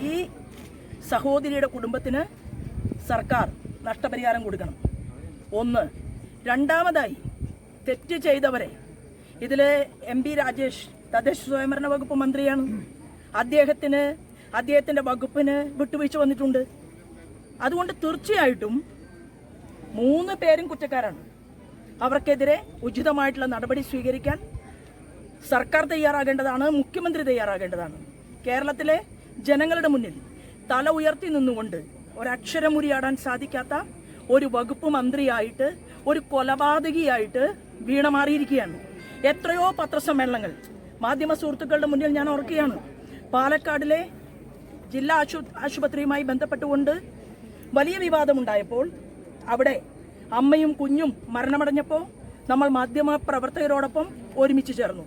ഈ സഹോദരിയുടെ കുടുംബത്തിന് സർക്കാർ നഷ്ടപരിഹാരം കൊടുക്കണം. ഒന്ന് രണ്ടാമതായി തെറ്റ് ചെയ്തവരെ ഇതിൽ എം പി രാജേഷ് തദ്ദേശ സ്വയംഭരണ വകുപ്പ് മന്ത്രിയാണ്. അദ്ദേഹത്തിന് അദ്ദേഹത്തിന്റെ വകുപ്പിന് വിട്ടുവീഴ്ച വന്നിട്ടുണ്ട്. അതുകൊണ്ട് തീർച്ചയായിട്ടും മൂന്ന് പേരും കുറ്റക്കാരാണ്. അവർക്കെതിരെ ഉചിതമായിട്ടുള്ള നടപടി സ്വീകരിക്കാൻ സർക്കാർ തയ്യാറാകേണ്ടതാണ് മുഖ്യമന്ത്രി തയ്യാറാകേണ്ടതാണ്. കേരളത്തിലെ ജനങ്ങളുടെ മുന്നിൽ തല ഉയർത്തി നിന്നുകൊണ്ട് ഒരക്ഷരം ഉരിയാടാൻ സാധിക്കാത്ത ഒരു വകുപ്പ് മന്ത്രിയായിട്ട് ഒരു കൊലപാതകിയായിട്ട് വീണ മാറിയിരിക്കുകയാണ്. എത്രയോ പത്രസമ്മേളനങ്ങൾ മാധ്യമ സുഹൃത്തുക്കളുടെ മുന്നിൽ ഞാൻ ഓർക്കുകയാണ്. പാലക്കാടിലെ ജില്ലാ ആശു ആശുപത്രിയുമായി ബന്ധപ്പെട്ടുകൊണ്ട് വലിയ വിവാദമുണ്ടായപ്പോൾ അവിടെ അമ്മയും കുഞ്ഞും മരണമടഞ്ഞപ്പോൾ നമ്മൾ മാധ്യമ പ്രവർത്തകരോടൊപ്പം ഒരുമിച്ച് ചേർന്നു.